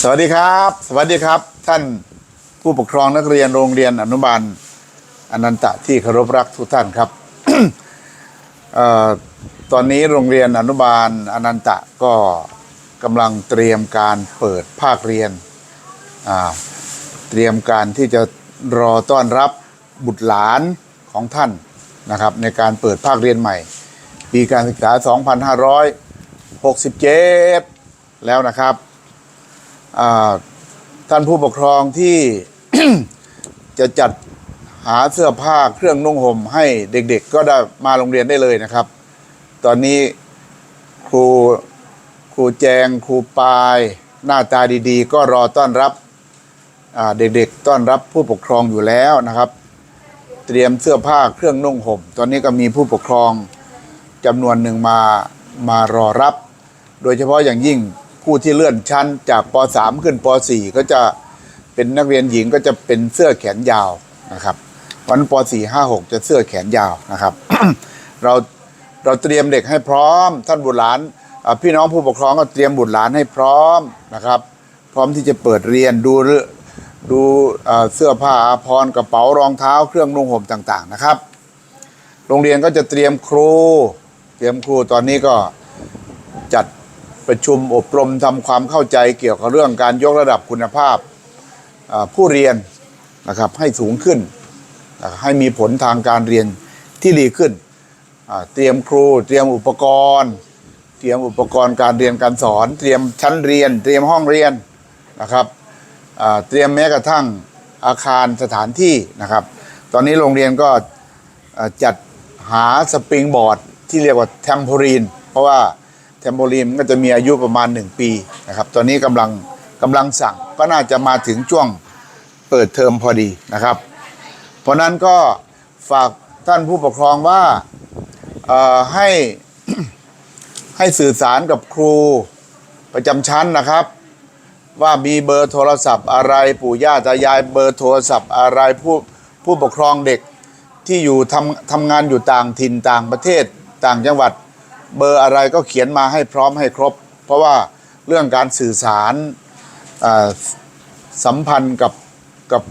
สวัสดีครับ สวัสดีครับ ท่านผู้ปกครองนักเรียนโรงเรียนอนุบาลอนันตะที่เคารพรักทุกท่านครับออตอนนี้โรงเรียนอนุบาลอนันตะก็กำลังเตรียมการเปิดภาคเรียน เตรียมการที่จะรอต้อนรับบุตรหลานของท่านนะครับในการเปิดภาคเรียนใหม่ ปีการศึกษา 2567 แล้วนะครับ ท่านผู้ปกครองที่ จะจัดหาเสื้อผ้าเครื่องนุ่งห่มให้เด็กๆ ก็ได้มาโรงเรียนได้เลยนะครับ ตอนนี้ครูครูแจงครูปาย หน้าตาดีๆ ก็รอต้อนรับเด็กๆ ต้อนรับผู้ปกครองอยู่แล้วนะครับ เตรียมเสื้อผ้าเครื่องนุ่งห่ม ตอนนี้ก็มีผู้ปกครองจำนวนหนึ่งมามารอรับ โดยเฉพาะอย่างยิ่ง ผู้ที่เลื่อนชั้นจากป .3 ขึ้นป .4 ก็จะเป็นนักเรียนหญิงก็จะเป็นเสื้อแขนยาวนะครับวันป .4 5 6 จะเสื้อแขนยาวนะครับ เราเราเตรียมเด็กให้พร้อม ท่านบุตรหลานพี่น้องผู้ปกครองก็เตรียมบุตรหลานให้พร้อมนะครับ พร้อมที่จะเปิดเรียนดูดูเอ่อเสื้อผ้าอาภรณ์กระเป๋ารองเท้าเครื่องนุ่งห่มต่างๆนะครับ โรงเรียนก็จะเตรียมครู เตรียมครูตอนนี้ก็จัด ประชุมอบรมทำความเข้าใจเกี่ยวกับเรื่องการยกระดับคุณภาพผู้เรียนนะครับให้สูงขึ้น ให้มีผลทางการเรียนที่ดีขึ้น เตรียมครู เตรียมอุปกรณ์ เตรียมอุปกรณ์การเรียนการสอน เตรียมชั้นเรียน เตรียมห้องเรียนนะครับเตรียมแม้กระทั่งอาคารสถานที่นะครับ ตอนนี้โรงเรียนก็จัดหาสปริงบอร์ดที่เรียกว่าแทมโพลีน เพราะว่า แทมโพลีนมันก็จะมีอายุประมาณ 1 ปีนะครับ ตอนนี้กำลังกำลังสั่งก็น่าจะมาถึงช่วงเปิดเทอมพอดีนะครับ เพราะนั้นก็ฝากท่านผู้ปกครองว่าให้ให้สื่อสารกับครูประจำชั้นนะครับ ว่ามีเบอร์โทรศัพท์อะไรปู่ย่าตายายเบอร์โทรศัพท์อะไรผู้ผู้ปกครองเด็กที่อยู่ทำทำงานอยู่ต่างถิ่นต่างประเทศต่างจังหวัด เบอร์อะไรก็เขียนมาให้พร้อมให้ครบ เพราะว่าเรื่องการสื่อสารสัมพันธ์กับกับ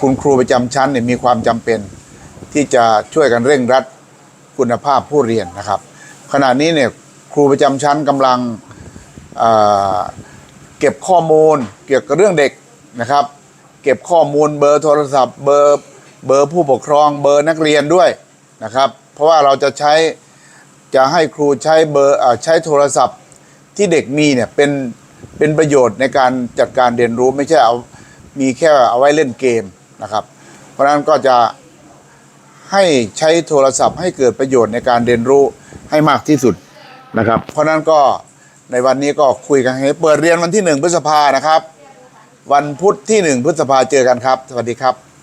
คุณครูประจำชั้นเนี่ยมีความจำเป็น ที่จะช่วยกันเร่งรัดคุณภาพผู้เรียนนะครับ ขณะนี้เนี่ยครูประจำชั้นกำลังเก็บข้อมูลเกี่ยวกับเรื่องเด็กนะครับ เก็บข้อมูลเบอร์โทรศัพท์ เบอร์เบอร์ผู้ปกครองเบอร์นักเรียนด้วยนะครับ เพราะว่าเราจะใช้ จะให้ครูใช้เบอร์ใช้โทรศัพท์ที่เด็กมีเนี่ยเป็นเป็นประโยชน์ในการจัดการเรียนรู้ไม่ใช่เอามีแค่เอาไว้เล่นเกมนะครับ เพราะนั้นก็จะให้ใช้โทรศัพท์ให้เกิดประโยชน์ในการเรียนรู้ให้มากที่สุดนะครับ เพราะฉะนั้นก็ในวันนี้ก็คุยกันให้เปิดเรียนวันที่หนึ่งพฤษภานะครับ วันพุธที่หนึ่งพฤษภาเจอกันครับ สวัสดีครับ